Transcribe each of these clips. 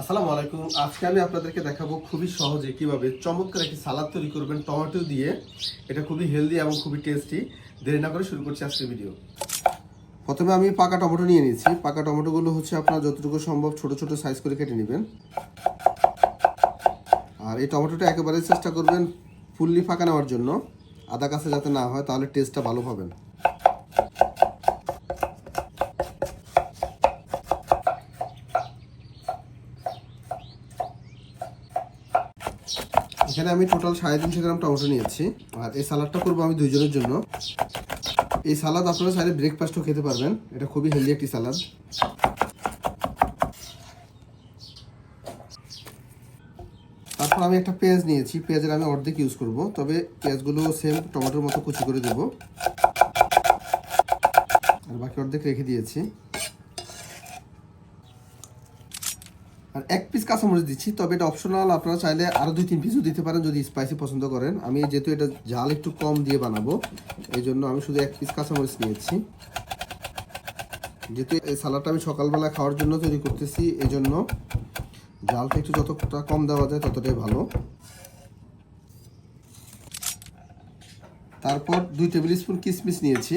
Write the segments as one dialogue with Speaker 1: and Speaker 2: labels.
Speaker 1: আসসালামু আলাইকুম। আজকে আমি আপনাদেরকে দেখাবো খুবই সহজে কীভাবে চমৎকার একটি সালাদ তৈরি করবেন, টমেটো দিয়ে। এটা খুবই হেলদি এবং খুবই টেস্টি দেরি না করে শুরু করছি আজকের ভিডিও প্রথমে আমি পাকা টমেটো নিয়ে নিয়েছি। পাকা টমেটোগুলো হচ্ছে আপনার যতটুকু সম্ভব ছোট ছোট সাইজ করে কেটে নেবেন। আর এই টমেটোটা একেবারে চেষ্টা করবেন ফুললি ফাঁকা নেওয়ার জন্য। আদা কাছে যাতে না হয়, তাহলে টেস্টটা ভালো পাবেন। এখানে আমি টোটাল সাড়ে তিনশো গ্রাম টমেটো নিয়েছি। আর এই সালাডটা করব আমি দুইজনের জন্য। এই সালাদ আপনারা চাইলে ব্রেকফাস্টও খেতে পারবেন। এটা খুবই হেলদি একটি সালাদ। তারপর আমি একটা পেঁয়াজ নিয়েছি। পেঁয়াজের আমি অর্ধেক ইউজ করব। তবে পেঁয়াজগুলো সেম টমেটোর মতো কুচি করে দেব। আর বাকি অর্ধেক রেখে দিয়েছি। আর এক পিস কাঁচামরিচ দিচ্ছি, তবে এটা অপশনাল আপনারা চাইলে আরও দুই, তিন পিসও দিতে পারেন যদি স্পাইসি পছন্দ করেন। আমি যেহেতু এটা জাল একটু কম দিয়ে বানাবো, এই জন্য আমি শুধু এক পিস কাঁচামরিচ নিয়েছি। যেহেতু এই সালাডটা আমি সকালবেলা খাওয়ার জন্য তৈরি করতেছি, এই জন্য জালটা একটু যতটা কম দেওয়া যায় ততটাই ভালো। তারপর দুই টেবিল স্পুন কিশমিশ নিয়েছি।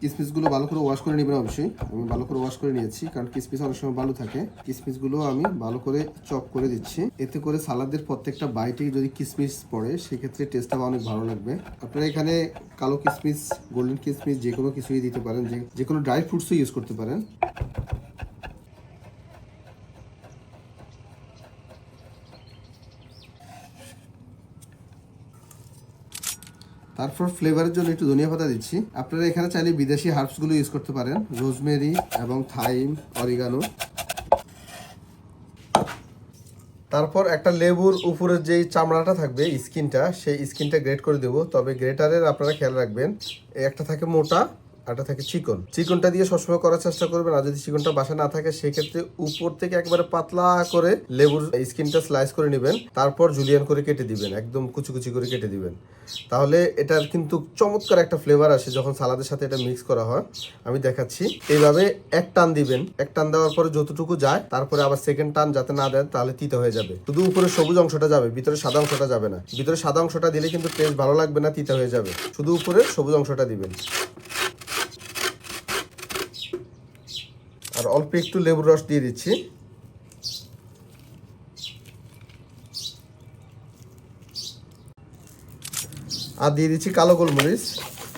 Speaker 1: কিসমিসগুলো ভালো করে ওয়াশ করে নেবেন অবশ্যই। আমি ভালো করে ওয়াশ করে নিয়েছি, কারণ কিসমিস অনেক সময় ভালো থাকে। কিসমিসগুলো আমি ভালো করে চপ করে দিচ্ছি। এতে করে সালাদের প্রত্যেকটা বাইটে যদি কিসমিস পড়ে, সেক্ষেত্রে টেস্টটা অনেক ভালো লাগবে। আপনারা এখানে কালো কিসমিস গোল্ডেন কিসমিস যে কোনো কিছুই দিতে পারেন, যে কোনো ড্রাই ফ্রুটসও ইউজ করতে পারেন। তারপর ফ্লেভারের জন্য একটু ধনিয়া পাতা দিচ্ছি। আপনারা এখানে চাইলে বিদেশি হার্বসগুলো ইউজ করতে পারেন। রোজমেরি এবং থাইম অরিগানো তারপর একটা লেবুর উপরের যেই চামড়াটা থাকবে স্কিনটা সেই স্কিনটা গ্রেট করে দেবো। তবে গ্রেটারের আপনারা খেয়াল রাখবেন একটা থাকে মোটা একটা থাকে চিকন। চিকনটা দিয়ে সবসময় করার চেষ্টা করবেন, আর যদি চিকনটা বাসা না থাকে, সেক্ষেত্রে উপর থেকে একবারে পাতলা করে লেবুর স্কিনটা স্লাইস করে নেবেন, তারপর জুলিয়ান করে কেটে দিবেন, একদম কুচি কুচি করে কেটে দিবেন। তাহলে এটার কিন্তু চমৎকার একটা ফ্লেভার আসে যখন সালাদের সাথে এটা মিক্স করা হয়। আমি দেখাচ্ছি। এইভাবে এক টান দিবেন। এক টান দেওয়ার পরে যতটুকু যায়, তারপরে আবার সেকেন্ড টান যাতে না দেন, তাহলে তিতে হয়ে যাবে। শুধু উপরে সবুজ অংশটা যাবে, ভিতরে সাদা অংশটা যাবে না। ভিতরে সাদা অংশটা দিলে কিন্তু টেস্ট ভালো লাগবে না, তিতে হয়ে যাবে। শুধু উপরে সবুজ অংশটা দিবেন। আর অল্প একটু লেবুর রস দিয়ে দিচ্ছি। আর দিয়ে দিচ্ছি কালো গোলমরিচ।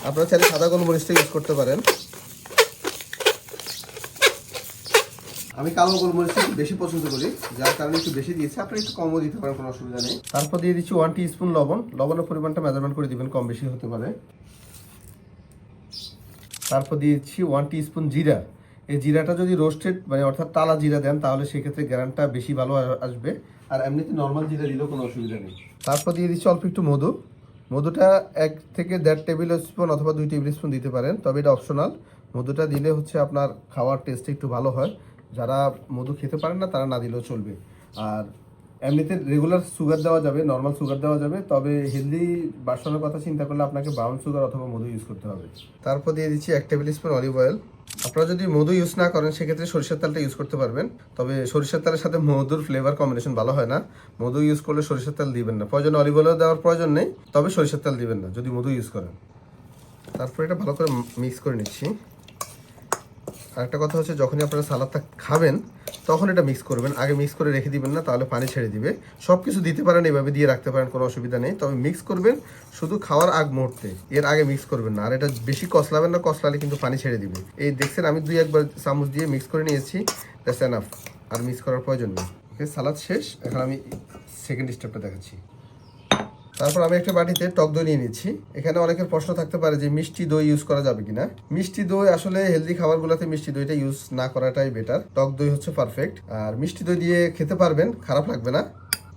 Speaker 1: আপনারা চাইলে সাদা গোলমরিচটা ইউজ করতে পারেন। আমি কালো গোলমরিচটা একটু বেশি পছন্দ করি যার কারণে একটু বেশি দিয়েছি। আপনি একটু কমও দিতে পারেন কোনো অসুবিধা নেই। তারপর দিয়ে দিচ্ছি ওয়ান স্পুন লবণ। লবণের পরিমাণটা মেজারমেন্ট করে দিবেন কম বেশি হতে পারে। তারপর দিয়েছি ওয়ান স্পুন জিরা। এই জিরাটা যদি রোস্টেড মানে অর্থাৎ তালা জিরা দেন তাহলে সেক্ষেত্রে গ্যারানটা বেশি ভালো আসবে। আর এমনিতে নর্মাল জিরা দিলেও কোনো অসুবিধা নেই। তারপর দিয়ে দিচ্ছি অল্প একটু মধু। মধুটা এক থেকে দেড় টেবিল স্পুন অথবা দুই টেবিল স্পুন দিতে পারেন তবে এটা অপশনাল মধুটা দিলে হচ্ছে আপনার খাওয়ার টেস্ট একটু ভালো হয়। যারা মধু খেতে পারেন না তারা না দিলেও চলবে। আর এমনিতে রেগুলার সুগার দেওয়া যাবে নর্মাল সুগার দেওয়া যাবে, তবে হেলদি বাসনের কথা চিন্তা করলে আপনাকে ব্রাউন সুগার অথবা মধু ইউজ করতে হবে। তারপর দিয়ে দিচ্ছি এক টেবিল স্পুন অলিভ অয়েল আপনারা যদি মধু ইউজ না করেন, সেক্ষেত্রে সরিষার তেলটা ইউজ করতে পারবেন। তবে সরিষার তেলের সাথে মধুর ফ্লেভার কম্বিনেশন ভালো হয় না। মধু ইউজ করলে সরিষার তেল দিবেন না। প্রয়োজন অলিভ অয়েল দেওয়ার প্রয়োজন নেই, তবে সরিষার তেল দিবেন না, যদি মধু ইউজ করেন। তারপর এটা ভালো করে মিক্স করে নিচ্ছি। আরেকটা কথা হচ্ছে, যখনই আপনারা সালাদটা খাবেন, তখন এটা মিক্স করবেন। আগে মিক্স করে রেখে দিবেন না, তাহলে পানি ছেড়ে দিবে। সব কিছু দিতে পারেন, এভাবে দিয়ে রাখতে পারেন, কোনো অসুবিধা নেই। তবে মিক্স করবেন শুধু খাওয়ার আগ মুহূর্তে। এর আগে মিক্স করবেন না। আর এটা বেশি কষলাবেন না, কষলালে কিন্তু পানি ছেড়ে দিবে। এই দেখছেন, আমি দুই, একবার চামচ দিয়ে মিক্স করে নিয়েছি। দ্যাটস এনাফ আর মিক্স করার প্রয়োজন নেই। ওকে সালাদ শেষ। এখন আমি সেকেন্ড স্টেপটা দেখাচ্ছি। তারপর আমি একটা বাটিতে টক দই নিয়ে নিচ্ছি। এখানে অনেকের প্রশ্ন থাকতে পারে যে মিষ্টি দই ইউজ করা যাবে কিনা। মিষ্টি দই আসলে হেলদি খাবারগুলোতে মিষ্টি দইটা ইউজ না করাটাই বেটার টক দই হচ্ছে পারফেক্ট আর মিষ্টি দই দিয়ে খেতে পারবেন, খারাপ লাগবে না।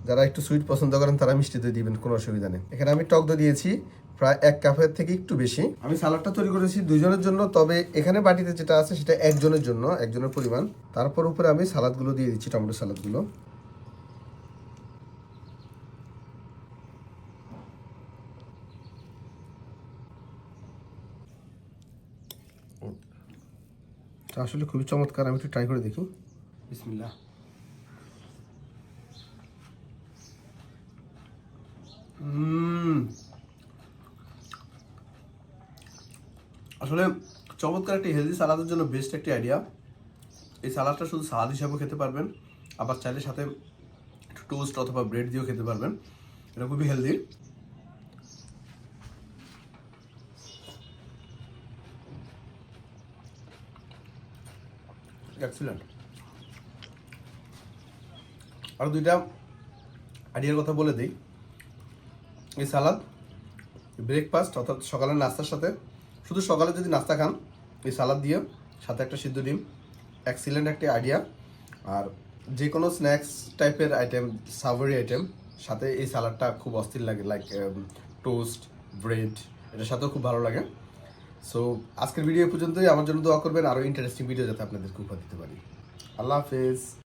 Speaker 1: যারা একটু সুইট পছন্দ করেন, তারা মিষ্টি দই দিবেন, কোনো অসুবিধা নেই। এখানে আমি টক দই দিয়েছি প্রায় এক কাপের থেকে একটু বেশি। আমি সালাডটা তৈরি করেছি দুজনের জন্য, তবে এখানে বাটিতে যেটা আছে সেটা একজনের জন্য, একজনের পরিমাণ। তারপর উপরে আমি সালাদগুলো দিয়ে দিচ্ছি, টমেটো সালাদগুলো। আসলে খুবই চমৎকার, আমি একটু ট্রাই করে দেখি। বিসমিল্লা আসলে চমৎকার একটি হেলদি সালাদের জন্য বেস্ট একটি আইডিয়া এই সালাদটা শুধু সালাদ হিসাবেও খেতে পারবেন, আবার চাইলে সাথে টোস্ট অথবা ব্রেড দিয়েও খেতে পারবেন। এটা খুবই হেলদি এক্সিলেন্ট আর দুইটা আইডিয়ার কথা বলে দিই। এই সালাদ ব্রেকফাস্ট অর্থাৎ সকালের নাস্তার সাথে, শুধু সকালে যদি নাস্তা খান এই সালাদ দিয়ে, সাথে একটা সিদ্ধ ডিম এক্সিলেন্ট একটা আইডিয়া আর যে কোনো স্ন্যাক্স টাইপের আইটেম সাভারি আইটেম সাথে এই সালাডটা খুব অস্থির লাগে লাইক টোস্ট ব্রেড এটার সাথেও খুব ভালো লাগে। সো আজকের ভিডিও পর্যন্তই। আমার জন্য দোয়া করবেন। আরও ইন্টারেস্টিং ভিডিও যাতে আপনাদেরকে উপহার দিতে পারি। আল্লাহ হাফেজ।